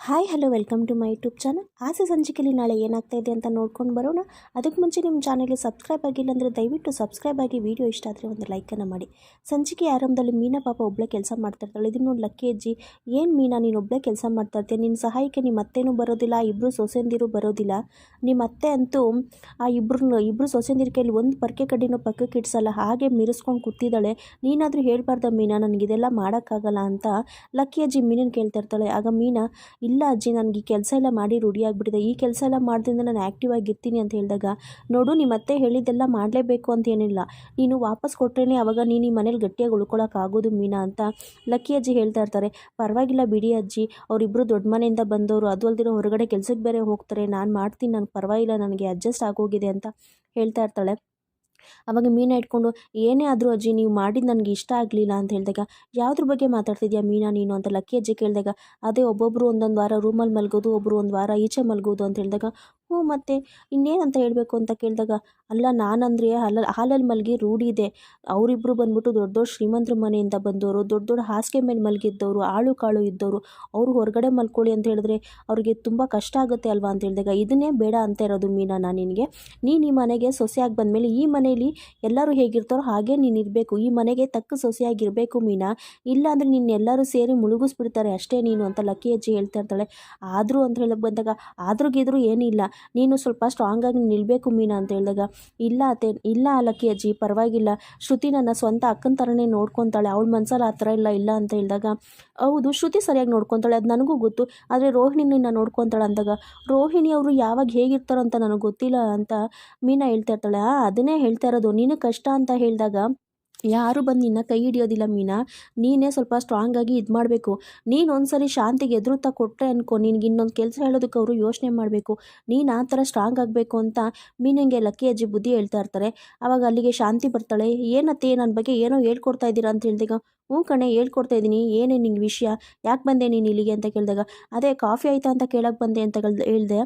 Hi hello welcome to my YouTube channel ಆಸೆ ಸಂಚಿಕೆಯಲ್ಲಿ ನಾಳೆ ಏನಾಗ್ತಾ ಇದೆ ಅಂತ ನೋಡ್ಕೊಂಡು ಬರೋಣ. ಅದಕ್ಕೆ ಮುಂಚೆ ನಿಮ್ಮ ಚಾನಲ್ಗೆ ಸಬ್ಸ್ಕ್ರೈಬ್ ಆಗಿಲ್ಲ ಅಂದರೆ ದಯವಿಟ್ಟು ಸಬ್ಸ್ಕ್ರೈಬ್ ಆಗಿ ವಿಡಿಯೋ ಇಷ್ಟ ಆದರೆ ಒಂದು ಲೈಕನ್ನು ಮಾಡಿ. ಸಂಚಿಕೆ ಆರಂಭದಲ್ಲಿ ಮೀನಾ ಪಾಪ ಒಬ್ಬಳೇ ಕೆಲಸ ಮಾಡ್ತಾ ಇರ್ತಾಳೆ. ಇದನ್ನು ನೋಡಿ ಲಕ್ಕಿ ಅಜ್ಜಿ, ಏನು ಮೀನಾ, ನೀನು ಒಬ್ಬಳೇ ಕೆಲಸ ಮಾಡ್ತಾ ನಿನ್ನ ಸಹಾಯಕ್ಕೆ ನಿಮ್ಮ ಅತ್ತೇನೂ ಬರೋದಿಲ್ಲ ಇಬ್ಬರು ಸೊಸೆಂದಿರು ಬರೋದಿಲ್ಲ. ನಿಮ್ಮ ಅತ್ತೆ ಅಂತೂ ಆ ಇಬ್ಬರು ಇಬ್ಬರು ಸೊಸೆಂದಿರ ಕೈಲಿ ಒಂದು ಪರ್ಕೆ ಕಡ್ಡಿನೂ ಪಕ್ಕಕ್ಕೆ ಇಡ್ಸಲ್ಲ. ಹಾಗೆ ಮಿರಿಸ್ಕೊಂಡು ಕೂತಿದ್ದಾಳೆ. ನೀನಾದರೂ ಹೇಳ್ಬಾರ್ದ ಮೀನಾ ನನಗಿದೆಲ್ಲ ಮಾಡೋಕ್ಕಾಗಲ್ಲ ಅಂತ? ಲಕ್ಕಿ ಅಜ್ಜಿ ಮೀನನ್ನು ಕೇಳ್ತಾ ಇರ್ತಾಳೆ. ಆಗ ಮೀನಾ ಇಲ್ಲ ಅಜ್ಜಿ, ನನಗೆ ಈ ಕೆಲಸ ಎಲ್ಲ ಮಾಡಿ ರೂಢಿಯಾಗಿಬಿಟ್ಟಿದೆ ಈ ಕೆಲಸ ಎಲ್ಲ ಮಾಡಿದ್ರಿಂದ ನಾನು ಆ್ಯಕ್ಟಿವ್ ಆಗಿರ್ತೀನಿ ಅಂತ ಹೇಳಿದಾಗ, ನೋಡು ನಿಮ್ಮ ಅತ್ತೆ ಹೇಳಿದ್ದೆಲ್ಲ ಮಾಡಲೇಬೇಕು ಅಂತ ಏನಿಲ್ಲ. ನೀನು ವಾಪಸ್ ಕೊಟ್ರೇ ಅವಾಗ ನೀನು ಈ ಮನೇಲಿ ಗಟ್ಟಿಯಾಗಿ ಉಳ್ಕೊಳ್ಳೋಕ್ಕಾಗೋದು ಮೀನಾ ಅಂತ ಲಕ್ಕಿ ಅಜ್ಜಿ ಹೇಳ್ತಾ ಇರ್ತಾರೆ. ಪರವಾಗಿಲ್ಲ ಬಿಡಿ ಅಜ್ಜಿ ಅವರಿಬ್ಬರು ದೊಡ್ಡ ಮನೆಯಿಂದ ಬಂದವರು, ಅದು ಅಲ್ದಿರೋ ಹೊರಗಡೆ ಕೆಲಸಕ್ಕೆ ಬೇರೆ ಹೋಗ್ತಾರೆ. ನಾನು ಮಾಡ್ತೀನಿ, ನನಗೆ ಪರವಾಗಿಲ್ಲ, ನನಗೆ ಅಡ್ಜಸ್ಟ್ ಆಗೋಗಿದೆ ಅಂತ ಹೇಳ್ತಾ ಇರ್ತಾಳೆ. ಅವಾಗ ಮೀನಾ ಇಟ್ಕೊಂಡು ಏನೇ ಆದರೂ ಅಜ್ಜಿ ನೀವು ಮಾಡಿದ್ದು ನನಗೆ ಇಷ್ಟ ಆಗಲಿಲ್ಲ ಅಂತ ಹೇಳಿದಾಗ, ಯಾವುದ್ರ ಬಗ್ಗೆ ಮಾತಾಡ್ತಿದ್ಯಾ ಮೀನಾ ನೀನು ಅಂತ ಲಕ್ಕಿ ಅಜ್ಜಿ ಕೇಳಿದಾಗ, ಅದೇ ಒಬ್ಬೊಬ್ಬರು ಒಂದೊಂದು ವಾರ ರೂಮಲ್ಲಿ ಮಲಗೋದು ಒಬ್ಬರು ಒಂದು ವಾರ ಈಚೆ ಮಲಗೋದು ಅಂತ ಹೇಳಿದಾಗ ಹ್ಞೂ, ಮತ್ತೆ ಇನ್ನೇನಂತ ಹೇಳಬೇಕು ಅಂತ ಕೇಳಿದಾಗ, ಅಲ್ಲ, ನಾನಂದರೆ ಹಾಲಲ್ಲಿ ಹಾಲಲ್ಲಿ ಮಲಗಿ ರೂಢಿ ಇದೆ. ಅವರಿಬ್ಬರು ಬಂದ್ಬಿಟ್ಟು ದೊಡ್ಡ ದೊಡ್ಡ ಶ್ರೀಮಂತರ ಮನೆಯಿಂದ ಬಂದವರು, ದೊಡ್ಡ ದೊಡ್ಡ ಹಾಸಿಗೆ ಮೇಲೆ ಮಲಗಿದ್ದವರು, ಆಳು ಕಾಳು ಇದ್ದವರು, ಅವರು ಹೊರಗಡೆ ಮಲ್ಕೊಳ್ಳಿ ಅಂತ ಹೇಳಿದ್ರೆ ಅವ್ರಿಗೆ ತುಂಬ ಕಷ್ಟ ಆಗುತ್ತೆ ಅಲ್ವಾ ಅಂತ ಹೇಳಿದಾಗ, ಇದನ್ನೇ ಬೇಡ ಅಂತ ಇರೋದು ಮೀನಾ ನಾನು ನಿನಗೆ. ನೀನು ಈ ಮನೆಗೆ ಸೊಸೆಯಾಗಿ ಬಂದಮೇಲೆ ಈ ಮನೆಯಲ್ಲಿ ಎಲ್ಲರೂ ಹೇಗಿರ್ತಾರೋ ಹಾಗೆ ನೀನು ಇರಬೇಕು. ಈ ಮನೆಗೆ ತಕ್ಕ ಸೊಸೆಯಾಗಿರಬೇಕು ಮೀನಾ. ಇಲ್ಲಾಂದರೆ ನಿನ್ನ ಎಲ್ಲರೂ ಸೇರಿ ಮುಳುಗಿಸ್ಬಿಡ್ತಾರೆ ಅಷ್ಟೇ ನೀನು ಅಂತ ಲಕ್ಕಿ ಅಜ್ಜಿ ಹೇಳ್ತಾ ಇರ್ತಾಳೆ. ಆದರೂ ಅಂತ ಹೇಳಕ್ಕೆ ಬಂದಾಗ, ಆದ್ರೂ ಗಿದ್ರೂ ಏನಿಲ್ಲ. ನೀನು ಸ್ವಲ್ಪ ಸ್ಟ್ರಾಂಗಾಗಿ ನಿಲ್ಲಬೇಕು ಮೀನಾ ಅಂತ ಹೇಳಿದಾಗ, ಇಲ್ಲ ಅತ್ತೆ, ಇಲ್ಲ ಅಲಕ್ಕಿ ಅಜ್ಜಿ, ಪರವಾಗಿಲ್ಲ. ಶ್ರುತಿ ನನ್ನ ಸ್ವಂತ ಅಕ್ಕನ ಥರನೇ ನೋಡ್ಕೊತಾಳೆ. ಅವಳ ಮನ್ಸಲ್ಲಿ ಆ ಥರ ಇಲ್ಲ ಇಲ್ಲ ಅಂತ ಹೇಳಿದಾಗ, ಹೌದು, ಶ್ರುತಿ ಸರಿಯಾಗಿ ನೋಡ್ಕೊತಾಳೆ. ಅದು ನನಗೂ ಗೊತ್ತು. ಆದರೆ ರೋಹಿಣಿ ನಿನ್ನ ನೋಡ್ಕೊತಾಳೆ ಅಂದಾಗ, ರೋಹಿಣಿ ಅವರು ಯಾವಾಗ ಹೇಗಿರ್ತಾರೋ ಅಂತ ನನಗೆ ಗೊತ್ತಿಲ್ಲ ಅಂತ ಮೀನಾ ಹೇಳ್ತಾ ಇರ್ತಾಳೆ. ಅದನ್ನೇ ಹೇಳ್ತಾ ಇರೋದು. ನೀನು ಕಷ್ಟ ಅಂತ ಹೇಳಿದಾಗ ಯಾರು ಬಂದು ನಿನ್ನ ಕೈ ಹಿಡಿಯೋದಿಲ್ಲ ಮೀನಾ. ನೀನೇ ಸ್ವಲ್ಪ ಸ್ಟ್ರಾಂಗಾಗಿ ಇದು ಮಾಡಬೇಕು. ನೀನು ಒಂದ್ಸರಿ ಶಾಂತಿಗೆ ಎದುರುತ್ತಾ ಕೊಟ್ಟರೆ ಅನ್ಕೋ, ನಿನ್ಗೆ ಇನ್ನೊಂದು ಕೆಲಸ ಹೇಳೋದಕ್ಕೆ ಅವರು ಯೋಚನೆ ಮಾಡಬೇಕು. ನೀನು ಆ ಥರ ಸ್ಟ್ರಾಂಗ್ ಆಗಬೇಕು ಅಂತ ಮೀನಂಗೆ ಲಕ್ಕಿ ಅಜ್ಜಿ ಬುದ್ಧಿ ಹೇಳ್ತಾ ಇರ್ತಾರೆ. ಆವಾಗ ಅಲ್ಲಿಗೆ ಶಾಂತಿ ಬರ್ತಾಳೆ. ಏನತ್ತೆ ನನ್ನ ಬಗ್ಗೆ ಏನೋ ಹೇಳ್ಕೊಡ್ತಾ ಇದ್ದೀರಾ ಅಂತ ಹೇಳಿದಾಗ, ಹ್ಞೂ ಕಣೆ, ಹೇಳ್ಕೊಡ್ತಾ ಇದ್ದೀನಿ. ಏನೇ ನಿಂಗೆ ವಿಷಯ? ಯಾಕೆ ಬಂದೆ ನೀನು ಇಲ್ಲಿಗೆ? ಅಂತ ಕೇಳಿದಾಗ, ಅದೇ ಕಾಫಿ ಆಯಿತಾ ಅಂತ ಕೇಳಕ್ಕೆ ಬಂದೆ ಅಂತ ಹೇಳ್ದೆ.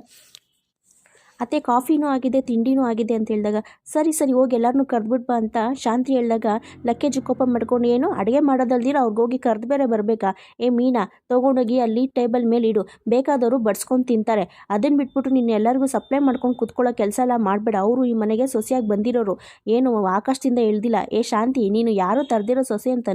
ಅತ್ತೆ ಕಾಫಿನೂ ಆಗಿದೆ, ತಿಂಡಿನೂ ಆಗಿದೆ ಅಂತ ಹೇಳಿದಾಗ, ಸರಿ ಸರಿ, ಹೋಗಿ ಎಲ್ಲರನ್ನೂ ಕರೆದ್ಬಿಟ್ಟು ಬಾ ಅಂತ ಶಾಂತಿ ಹೇಳಿದಾಗ ಲಕ್ಕೇಜ್ ಕೋಪ ಮಾಡ್ಕೊಂಡು, ಏನು ಅಡುಗೆ ಮಾಡೋದಲ್ದಿರ ಅವ್ರಿಗೆ ಹೋಗಿ ಕರೆದು ಬೇರೆ ಬರಬೇಕಾ? ಏ ಮೀನಾ, ತೊಗೊಂಡೋಗಿ ಅಲ್ಲಿ ಟೇಬಲ್ ಮೇಲೆ ಇಡು, ಬೇಕಾದವರು ಬಡ್ಸ್ಕೊಂಡು ತಿಂತಾರೆ. ಅದನ್ನು ಬಿಟ್ಬಿಟ್ಟು ನೀನು ಎಲ್ಲರಿಗೂ ಸಪ್ಲೈ ಮಾಡ್ಕೊಂಡು ಕುತ್ಕೊಳ್ಳೋ ಕೆಲಸ ಎಲ್ಲ ಮಾಡಬೇಡ. ಅವರು ಈ ಮನೆಗೆ ಸೊಸೆಯಾಗಿ ಬಂದಿರೋರು. ಏನು ಆಕಾಶದಿಂದ ಇಳ್ದಿಲ್ಲ ಏ ಶಾಂತಿ, ನೀನು ಯಾರು ತರದಿರೋ ಸೊಸೆ ಅಂತ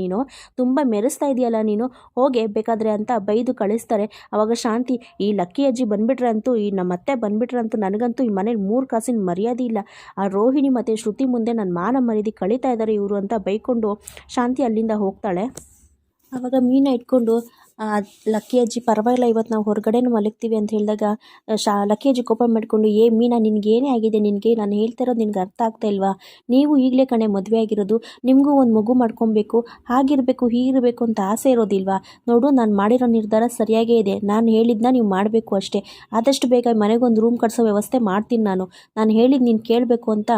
ನೀನು? ತುಂಬ ಮೆರೆಸ್ತಾ ಇದೆಯಲ್ಲ ನೀನು? ಹೋಗೆ, ಬೇಕಾದರೆ ಅಂತ ಬೈದು ಕಳಿಸ್ತಾರೆ. ಅವಾಗ ಶಾಂತಿ, ಈ ಲಕ್ಕಿ ಅಜ್ಜಿ ಬಂದ್ಬಿಟ್ರೆ ಅಂತೂ ಈ ನಮ್ಮತ್ತೆ ಬಂದ್ಬಿಟ್ಟು ಅಂತೂ ನನಗಂತೂ ಈ ಮನೇಲಿ ಮೂರು ಕಾಸಿನ ಮರ್ಯಾದೆ ಇಲ್ಲ. ಆ ರೋಹಿಣಿ ಮತ್ತು ಶ್ರುತಿ ಮುಂದೆ ನನ್ನ ಮಾನ ಮರ್ಯಾದೆ ಕಳೀತಾ ಇದ್ದಾರೆ ಇವರು ಅಂತ ಬೈಕೊಂಡು ಶಾಂತಿ ಅಲ್ಲಿಂದ ಹೋಗ್ತಾಳೆ. ಆವಾಗ ಮೀನ ಇಟ್ಕೊಂಡು ಲಕ್ಕಿ ಅಜ್ಜಿ ಪರವಾಗಿಲ್ಲ ಇವತ್ತು ನಾವು ಹೊರಗಡೆನೂ ಮಲಗ್ತೀವಿ ಅಂತ ಹೇಳಿದಾಗ ಶಾ, ಲಕ್ಕಿ ಅಜ್ಜಿ ಕೋಪ ಮಾಡಿಕೊಂಡು, ಏ ಮೀನಾ ನಿನಗೇನೇ ಆಗಿದೆ? ನಿನಗೆ, ನಾನು ಹೇಳ್ತಿರೋದು ನಿನಗೆ ಅರ್ಥ ಆಗ್ತಾ ಇಲ್ವಾ? ನೀವು ಈಗಲೇ ಕಣೆ ಮದುವೆ ಆಗಿರೋದು, ನಿಮಗೂ ಒಂದು ಮಗು ಮಾಡ್ಕೊಬೇಕು, ಹಾಗಿರಬೇಕು, ಹೀಗಿರಬೇಕು ಅಂತ ಆಸೆ ಇರೋದಿಲ್ವಾ? ನೋಡು, ನಾನು ಮಾಡಿರೋ ನಿರ್ಧಾರ ಸರಿಯಾಗೇ ಇದೆ. ನಾನು ಹೇಳಿದ್ದನ್ನ ನೀವು ಮಾಡಬೇಕು ಅಷ್ಟೇ. ಆದಷ್ಟು ಬೇಗ ಮನೆಗೊಂದು ರೂಮ್ ಕಟ್ಸೋ ವ್ಯವಸ್ಥೆ ಮಾಡ್ತೀನಿ ನಾನು. ನಾನು ಹೇಳಿದ್ದು ನೀನು ಕೇಳಬೇಕು ಅಂತ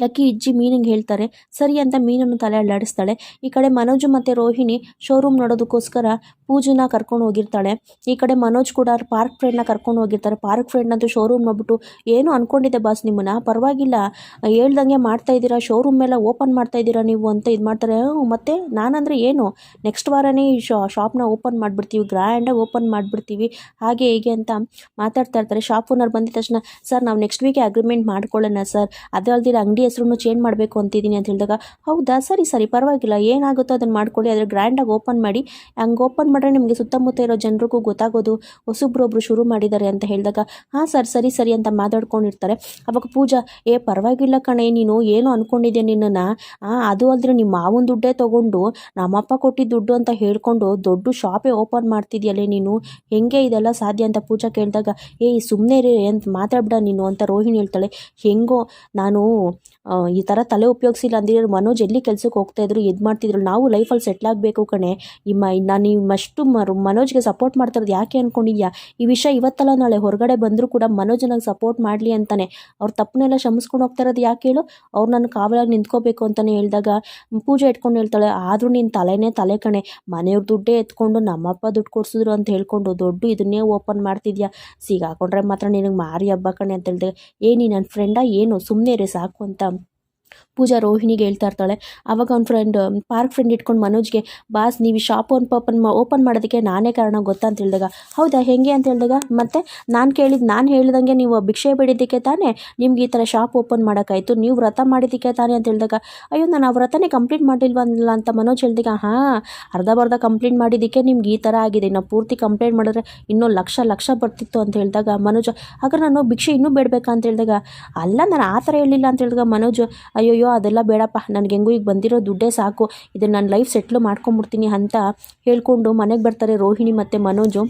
ಲಕ್ಕಿ ಇಜ್ಜಿ ಮೀನಿಗೆ ಹೇಳ್ತಾರೆ. ಸರಿ ಅಂತ ಮೀನನ್ನು ತಲೆ ಅಲ್ಲಾಡಿಸ್ತಾಳೆ. ಈ ಕಡೆ ಮನೋಜು ಮತ್ತು ರೋಹಿಣಿ ಶೋರೂಮ್ ನೋಡೋದಕ್ಕೋಸ್ಕರ ಪೂಜನ ಕರ್ಕೊಂಡು ಹೋಗಿರ್ತಾಳೆ. ಈ ಕಡೆ ಮನೋಜ್ ಕೂಡ ಪಾರ್ಕ್ ಫ್ರೆಂಡ್ನ ಕರ್ಕೊಂಡು ಹೋಗಿರ್ತಾರೆ. ಪಾರ್ಕ್ ಫ್ರೆಂಡ್ನಂತೂ ಶೋರೂಮ್ ಮಾಡ್ಬಿಟ್ಟು ಏನು ಅಂದ್ಕೊಂಡಿದ್ದೆ ಬಾಸ್ ನಿಮ್ಮನ್ನ. ಪರವಾಗಿಲ್ಲ. ಹೇಳ್ದಂಗೆ ಮಾಡ್ತಾ ಇದ್ದೀರಾ ಶೋರೂಮ್ ಎಲ್ಲ ಓಪನ್ ಮಾಡ್ತಾ ಇದ್ದೀರಾ ನೀವು ಅಂತ ಇದು ಮಾಡ್ತಾರೆ. ಮತ್ತು ನಾನಂದರೆ ಏನು? ನೆಕ್ಸ್ಟ್ ವಾರನೇ ಈ ಶಾಪ್ನ ಓಪನ್ ಮಾಡಿಬಿಡ್ತೀವಿ ಗ್ರ್ಯಾಂಡಾಗಿ ಓಪನ್ ಮಾಡಿಬಿಡ್ತೀವಿ. ಹಾಗೆ ಹೀಗೆ ಅಂತ ಮಾತಾಡ್ತಾ ಇರ್ತಾರೆ. ಶಾಪ್ ಓನರ್ ಬಂದಿದ ತಕ್ಷಣ, ಸರ್, ನಾವು ನೆಕ್ಸ್ಟ್ ವೀಕ್ ಅಗ್ರಿಮೆಂಟ್ ಮಾಡ್ಕೊಳ್ಳೋಣ ಸರ್. ಅದೇ ಅಲ್ದಿರ ಅಂಗಡಿ ಹೆಸರು ಚೇಂಜ್ ಮಾಡಬೇಕು ಅಂತಿದ್ದೀನಿ ಅಂತ ಹೇಳಿದಾಗ, ಹೌದಾ? ಸರಿ ಸರಿ, ಪರವಾಗಿಲ್ಲ. ಏನಾಗುತ್ತೋ ಅದನ್ನು ಮಾಡ್ಕೊಳ್ಳಿ. ಆದರೆ ಗ್ರ್ಯಾಂಡಾಗಿ ಓಪನ್ ಮಾಡಿ. ಹಂಗೆ ಓಪನ್ ಮಾಡಿದ್ರೆ ನಿಮಗೆ ಸುತ್ತಮುತ್ತ ಇರೋ ಜನರಿಗೂ ಗೊತ್ತಾಗೋದು ಹೊಸಬ್ರೊಬ್ರು ಶುರು ಮಾಡಿದ್ದಾರೆ ಅಂತ ಹೇಳಿದಾಗ, ಹಾಂ ಸರ್, ಸರಿ ಸರಿ ಅಂತ ಮಾತಾಡ್ಕೊಂಡಿರ್ತಾರೆ. ಅವಾಗ ಪೂಜಾ, ಏ, ಪರವಾಗಿಲ್ಲ ಕಣೆ, ನೀನು ಏನು ಅಂದ್ಕೊಂಡಿದ್ದೆ ನಿನ್ನನ್ನು? ಅದು ಅಲ್ದ್ರೆ ನಿಮ್ಮ ಮಾವನ ದುಡ್ಡೇ ತೊಗೊಂಡು, ನಮ್ಮಪ್ಪ ಕೊಟ್ಟಿದ್ದ ದುಡ್ಡು ಅಂತ ಹೇಳ್ಕೊಂಡು ದೊಡ್ಡ ಶಾಪೇ ಓಪನ್ ಮಾಡ್ತಿದ್ಯಲ್ಲೇ ನೀನು? ಹೆಂಗೆ ಇದೆಲ್ಲ ಸಾಧ್ಯ? ಅಂತ ಪೂಜಾ ಕೇಳಿದಾಗ ಏಯ್ ಸುಮ್ಮನೆ ರೀ ಅಂತ ಮಾತಾಡ್ಬಿಡ ನೀನು ಅಂತ ರೋಹಿಣಿ ಹೇಳ್ತಾಳೆ. ಹೆಂಗೋ, ನಾನು ಈ ಥರ ತಲೆ ಉಪಯೋಗಿಸಿಲ್ಲ ಅಂದರೆ ಮನೋಜ್ ಎಲ್ಲಿ ಕೆಲಸಕ್ಕೆ ಹೋಗ್ತಾಯಿದ್ರು ಇದು ಮಾಡ್ತಿದ್ರು, ನಾವು ಲೈಫಲ್ಲಿ ಸೆಟ್ಲ್ ಆಗಬೇಕು ಕಣೆ. ನಾನು ಮ ನಾನು ಮರು ಮನೋಜ್ಗೆ ಸಪೋರ್ಟ್ ಮಾಡ್ತಿರೋದು ಯಾಕೆ ಅಂದ್ಕೊಂಡಿದ್ಯಾ ಈ ವಿಷಯ ಇವತ್ತಲ್ಲ, ನಾಳೆ ಹೊರಗಡೆ ಬಂದರೂ ಕೂಡ ಮನೋಜ್ ನನಗೆ ಸಪೋರ್ಟ್ ಮಾಡಲಿ ಅಂತಾನೆ. ಅವ್ರ ತಪ್ಪನ್ನೆಲ್ಲ ಶಮಿಸ್ಕೊಂಡು ಹೋಗ್ತಾ ಇರೋದು ಯಾಕೆ ಹೇಳು? ಅವ್ರು ನನ್ನ ಕಾವಲಾಗಿ ನಿಂತ್ಕೋಬೇಕು ಅಂತಲೇ ಹೇಳಿದಾಗ, ಪೂಜೆ ಇಟ್ಕೊಂಡು ಹೇಳ್ತಾಳೆ, ಆದರೂ ನೀನು ತಲೆನೇ ತಲೆ ಕಣೆ. ಮನೆಯವ್ರ ದುಡ್ಡೇ ಎತ್ಕೊಂಡು ನಮ್ಮಪ್ಪ ದುಡ್ಡು ಕೊಡಿಸಿದ್ರು ಅಂತ ಹೇಳ್ಕೊಂಡು ದೊಡ್ಡ ಇದನ್ನೇ ಓಪನ್ ಮಾಡ್ತಿದ್ಯಾ? ಸಿಗಾಕೊಂಡ್ರೆ ಮಾತ್ರ ನಿನಗೆ ಮಾರಿ ಹಬ್ಬ ಕಣೆ ಅಂತ ಹೇಳಿದೆ. ಏ, ನೀ ನನ್ನ ಫ್ರೆಂಡಾ ಏನು? ಸುಮ್ಮನೆ ರೀ ಸಾಕು ಅಂತ. ಪೂಜಾ ರೋಹಿಣಿಗೆ ಹೇಳ್ತಾ ಇರ್ತಾಳೆ. ಅವಾಗ ಅವ್ನ ಫ್ರೆಂಡ್ ಪಾರ್ಕ್ ಫ್ರೆಂಡ್ ಇಟ್ಕೊಂಡು ಮನೋಜ್ಗೆ, ಬಾಸ್, ನೀವು ಈ ಶಾಪ್ ಓನ್ ಓಪನ್ ಓಪನ್ ಮಾಡೋದಕ್ಕೆ ನಾನೇ ಕಾರಣ ಗೊತ್ತಾ? ಅಂತ ಹೇಳಿದಾಗ, ಹೌದಾ, ಹೆಂಗೆ? ಅಂತ ಹೇಳಿದಾಗ, ಮತ್ತೆ ನಾನು ಕೇಳಿದ್ದು ನಾನು ಹೇಳಿದಂಗೆ ನೀವು ಭಿಕ್ಷೆ ಬೇಡಿದ್ದಕ್ಕೆ ತಾನೇ ನಿಮ್ಗೆ ಈ ಥರ ಶಾಪ್ ಓಪನ್ ಮಾಡೋಕ್ಕಾಯ್ತು? ನೀವು ವ್ರತ ಮಾಡಿದ್ದಕ್ಕೆ ತಾನೇ? ಅಂತ ಹೇಳಿದಾಗ, ಅಯ್ಯೋ, ನಾನು ಆ ವ್ರತನೇ ಕಂಪ್ಲೀಟ್ ಮಾಡಿಲ್ವಲ್ಲ ಅಂತ ಮನೋಜ್ ಹೇಳಿದಾಗ, ಹಾಂ, ಅರ್ಧ ಬರ್ಧ ಕಂಪ್ಲೀಟ್ ಮಾಡಿದ್ದಕ್ಕೆ ನಿಮ್ಗೆ ಈ ಥರ ಆಗಿದೆ. ನಾವು ಪೂರ್ತಿ ಕಂಪ್ಲೇಂಟ್ ಮಾಡಿದ್ರೆ ಇನ್ನೂ ಲಕ್ಷ ಲಕ್ಷ ಬರ್ತಿತ್ತು. ಅಂತ ಹೇಳಿದಾಗ ಮನೋಜ್, ಹಾಗಾದ್ರೆ ನಾನು ಭಿಕ್ಷೆ ಇನ್ನೂ ಬೇಡಬೇಕಾ? ಹೇಳಿದಾಗ, ಅಲ್ಲ, ನಾನು ಆ ಥರ ಹೇಳಿಲ್ಲ. ಅಂತ ಹೇಳಿದಾಗ ಮನೋಜ್ ಅಯ್ಯೋಯ್ಯೋ, ಅದೆಲ್ಲ ಬೇಡಪ್ಪ. ನನಗೆ ಹೆಂಗೂ ಈಗ ಬಂದಿರೋ ದುಡ್ಡೇ ಸಾಕು. ಇದನ್ನು ನಾನು ಲೈಫ್ ಸೆಟ್ಲು ಮಾಡ್ಕೊಂಬಿಡ್ತೀನಿ ಅಂತ ಹೇಳ್ಕೊಂಡು ಮನೆಗೆ ಬರ್ತಾರೆ ರೋಹಿಣಿ ಮತ್ತು ಮನೋಜು.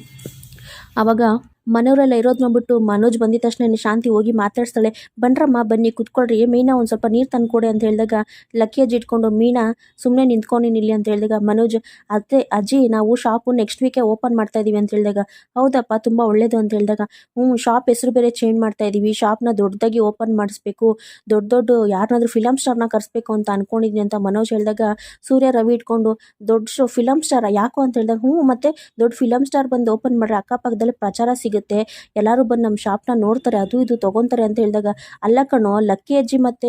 ಆವಾಗ ಮನೆಯವರೆಲ್ಲ ಇರೋದು ನೋಡ್ಬಿಟ್ಟು ಮನೋಜ್ ಬಂದಿದ ತಕ್ಷಣ ಶಾಂತಿ ಹೋಗಿ ಮಾತಾಡ್ಸ್ತಾಳೆ. ಬನ್ರಮ್ಮ ಬನ್ನಿ, ಕುತ್ಕೊಳ್ರಿ. ಮೀನಾ ಒಂದು ಸ್ವಲ್ಪ ನೀರು ತಂದ್ಕೊಡಿ ಅಂತ ಹೇಳಿದಾಗ ಲಕ್ಕಿ ಅಜ್ಜಿ ಇಟ್ಕೊಂಡು, ಮೀನಾ ಸುಮ್ಮನೆ ನಿಂತ್ಕೊಂಡಿನಿ ಇಲ್ಲಿ ಅಂತ ಹೇಳಿದಾಗ ಮನೋಜ್, ಅತ್ತೆ, ಅಜ್ಜಿ, ನಾವು ಶಾಪು ನೆಕ್ಸ್ಟ್ ವೀಕೆ ಓಪನ್ ಮಾಡ್ತಾ ಇದೀವಿ ಅಂತ ಹೇಳಿದಾಗ, ಹೌದಪ್ಪ, ತುಂಬ ಒಳ್ಳೇದು ಅಂತ ಹೇಳಿದಾಗ ಹ್ಞೂ ಶಾಪ್ ಹೆಸರು ಬೇರೆ ಚೇಂಜ್ ಮಾಡ್ತಾ ಇದ್ದೀವಿ ಶಾಪ್ನ ದೊಡ್ಡದಾಗಿ ಓಪನ್ ಮಾಡಿಸ್ಬೇಕು. ದೊಡ್ಡ ದೊಡ್ಡ ಯಾರನ್ನಾದ್ರೂ ಫಿಲಮ್ ಸ್ಟಾರ್ನ ಕರೆಸ್ಬೇಕು ಅಂತ ಅನ್ಕೊಂಡಿದ್ವಿ ಅಂತ ಮನೋಜ್ ಹೇಳಿದಾಗ, ಸೂರ್ಯ ರವಿ ಇಟ್ಕೊಂಡು, ದೊಡ್ಡ ಫಿಲಮ್ ಸ್ಟಾರ್ ಯಾಕೋ ಅಂತ ಹೇಳಿದಾಗ ಹ್ಞೂ ಮತ್ತೆ ದೊಡ್ಡ ಫಿಲಮ್ ಸ್ಟಾರ್ ಬಂದು ಓಪನ್ ಮಾಡ್ರೆ ಅಕ್ಕಪಕ್ಕದಲ್ಲಿ ಪ್ರಚಾರ ಸಿಗುತ್ತೆ. ಎಲ್ಲರೂ ಬಂದು ನಮ್ಮ ಶಾಪ್ನ ನೋಡ್ತಾರೆ, ಅದು ಇದು ತೊಗೊತಾರೆ ಅಂತ ಹೇಳಿದಾಗ, ಅಲ್ಲ ಕಣೋ, ಲಕ್ಕಿ ಅಜ್ಜಿ ಮತ್ತು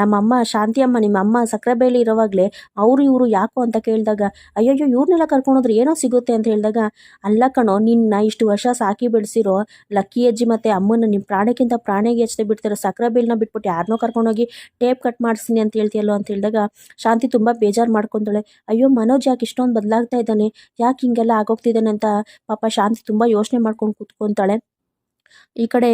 ನಮ್ಮಮ್ಮ ಶಾಂತಿ ಅಮ್ಮ, ನಿಮ್ಮ ಅಮ್ಮ ಸಕ್ಕರೆಬೇಲಿ ಇರೋವಾಗಲೇ ಅವರು ಇವರು ಯಾಕೋ ಅಂತ ಕೇಳಿದಾಗ, ಅಯ್ಯಯ್ಯೋ ಇವ್ರನ್ನೆಲ್ಲ ಕರ್ಕೊಂಡೋದ್ರೆ ಏನೋ ಸಿಗುತ್ತೆ ಅಂತ ಹೇಳಿದಾಗ, ಅಲ್ಲ ಕಣೋ, ನಿನ್ನ ಇಷ್ಟು ವರ್ಷ ಸಾಕಿ ಬೆಳೆಸಿರೋ ಲಕ್ಕಿ ಅಜ್ಜಿ ಮತ್ತು ಅಮ್ಮನ ನಿಮ್ಮ ಪ್ರಾಣಕ್ಕಿಂತ ಪ್ರಾಣಿಗೆ ಹೆಚ್ಚದೆ ಬಿಡ್ತಾರೆ ಸಕ್ಕರೆ ಬೇಲಿನ ಬಿಟ್ಬಿಟ್ಟು ಯಾರನ್ನೋ ಕರ್ಕೊಂಡೋಗಿ ಟೇಪ್ ಕಟ್ ಮಾಡಿಸ್ತೀನಿ ಅಂತ ಹೇಳ್ತೀಯಲ್ಲೋ ಅಂತ ಹೇಳಿದಾಗ, ಶಾಂತಿ ತುಂಬ ಬೇಜಾರು ಮಾಡ್ಕೊಂತಾಳೆ ಅಯ್ಯೋ, ಮನೋಜ್ ಯಾಕೆ ಇಷ್ಟೊಂದು ಬದಲಾಗ್ತಾ ಇದ್ದಾನೆ? ಯಾಕೆ ಹಿಂಗೆಲ್ಲ ಆಗೋಗ್ತಿದ್ದಾನೆ ಅಂತ ಪಾಪ ಶಾಂತಿ ತುಂಬ ಯೋಚನೆ ಮಾಡ್ಕೊಂಡು ಕೂತ್ಕೊತಾಳೆ. ಈ ಕಡೆ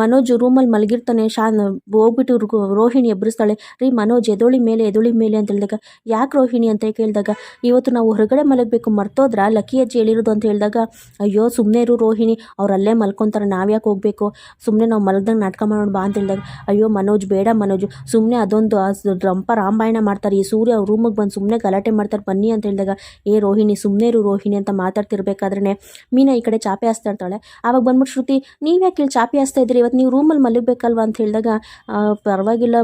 ಮನೋಜ್ ರೂಮಲ್ಲಿ ಮಲಗಿರ್ತಾನೆ ಶಾನ್ ಹೋಗ್ಬಿಟ್ಟು ರೋಹಿಣಿ ಎಬ್ಬರಿಸ್ತಾಳೆ ರೀ, ಮನೋಜ್ ಎದೊಳಿ ಮೇಲೆ ಎದೊಳಿ ಮೇಲೆ ಅಂತ ಹೇಳಿದಾಗ, ಯಾಕೆ ರೋಹಿಣಿ ಅಂತ ಕೇಳಿದಾಗ, ಇವತ್ತು ನಾವು ಹೊರಗಡೆ ಮಲಗಬೇಕು, ಮರ್ತೋದ್ರ? ಲಕ್ಕಿ ಅಜ್ಜಿ ಹೇಳಿರೋದು ಅಂತ ಹೇಳಿದಾಗ, ಅಯ್ಯೋ ಸುಮ್ಮನೆ ಇರು ರೋಹಿಣಿ ಅವ್ರು ಅಲ್ಲೇ ಮಲ್ಕೊತಾರೆ ನಾವ್ಯಾಕೆ ಹೋಗಬೇಕು? ಸುಮ್ಮನೆ ನಾವು ಮಲಗ್ದಂಗೆ ನಾಟಕ ಮಾಡೋಣ ಬಾ ಅಂತ ಹೇಳಿದಾಗ, ಅಯ್ಯೋ, ಮನೋಜ್, ಬೇಡ ಮನೋಜ್ ಸುಮ್ಮನೆ ಅದೊಂದು ರಂಪ ರಾಮಾಯಣ ಮಾಡ್ತಾರೆ. ಈ ಸೂರ್ಯ ಅವ್ರ ರೂಮಿಗೆ ಬಂದು ಸುಮ್ಮನೆ ಗಲಾಟೆ ಮಾಡ್ತಾರೆ. ಬನ್ನಿ ಅಂತ ಹೇಳಿದಾಗ, ಏ ರೋಹಿಣಿ ಸುಮ್ಮನೆ ಇರು ರೋಹಿಣಿ ಅಂತ ಮಾತಾಡ್ತಿರ್ಬೇಕಾದ್ರೆ ಮೀನಾ ಈ ಕಡೆ ಚಾಪೆ ಹಾಸ್ತಾ ಇರ್ತಾಳೆ. ಆವಾಗ ಬಂದ್ಬಿಟ್ಟು ಶ್ರುತಿ ನೀವ್ಯಾಕೆ ಇಲ್ಲಿ ಚಾಪಿ ಹಾಸ್ತಾ ಇದ್ದೀರಿ? ಇವತ್ತು ನೀವು ರೂಮಲ್ಲಿ ಮಲಗಬೇಕಲ್ವಾ ಅಂತ ಹೇಳಿದಾಗ ಪರವಾಗಿಲ್ಲ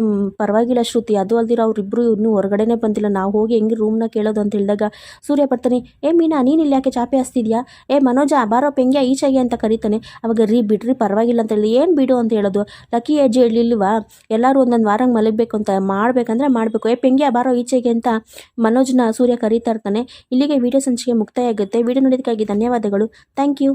ಪರವಾಗಿಲ್ಲ ಶ್ರುತಿ. ಅದು ಅಲ್ದಿರ ಅವರಿಬ್ಬರು ಇನ್ನೂ ಹೊರಗಡೆನೇ ಬಂದಿಲ್ಲ. ನಾವು ಹೋಗಿ ಹೆಂಗೆ ರೂಮ್ನ ಕೇಳೋದು ಅಂತ ಹೇಳಿದಾಗ, ಸೂರ್ಯ ಬರ್ತಾನೆ ಏ ಮೀನಾ, ನೀನು ಇಲ್ಲಿ ಯಾಕೆ ಚಾಪಿ ಹಾಸ್ತಿದ್ಯಾ? ಏ ಮನೋಜ, ಬಾರೋ ಪೆಂಗ್ಯ, ಈಚೆಗೆ ಅಂತ ಕರೀತಾನೆ. ಅವಾಗ, ರೀ, ಬಿಡ್ರಿ, ಪರವಾಗಿಲ್ಲ ಅಂತ ಹೇಳಿ, ಏನು ಬಿಡು ಅಂತ ಹೇಳೋದು. ಲಕ್ಕಿ ಹೆಜ್ಜೆ ಹೇಳಿಲ್ವಾ ಎಲ್ಲರೂ ಒಂದೊಂದು ವಾರಂಗೆ ಮಲಗಬೇಕು ಅಂತ ಮಾಡಬೇಕಂದ್ರೆ ಮಾಡಬೇಕು. ಏ, ಪೆಂಗ್ಯ, ಬಾರೋ ಈಚೆಗೆ ಅಂತ ಮನೋಜ್ನ ಸೂರ್ಯ ಕರೀತಾ ಇರ್ತಾನೆ. ಇಲ್ಲಿಗೆ ವಿಡಿಯೋ ಸಂಚಿಕೆ ಮುಕ್ತಾಯ ಆಗುತ್ತೆ. ವಿಡಿಯೋ ನೋಡೋದಕ್ಕಾಗಿ ಧನ್ಯವಾದಗಳು. Thank you.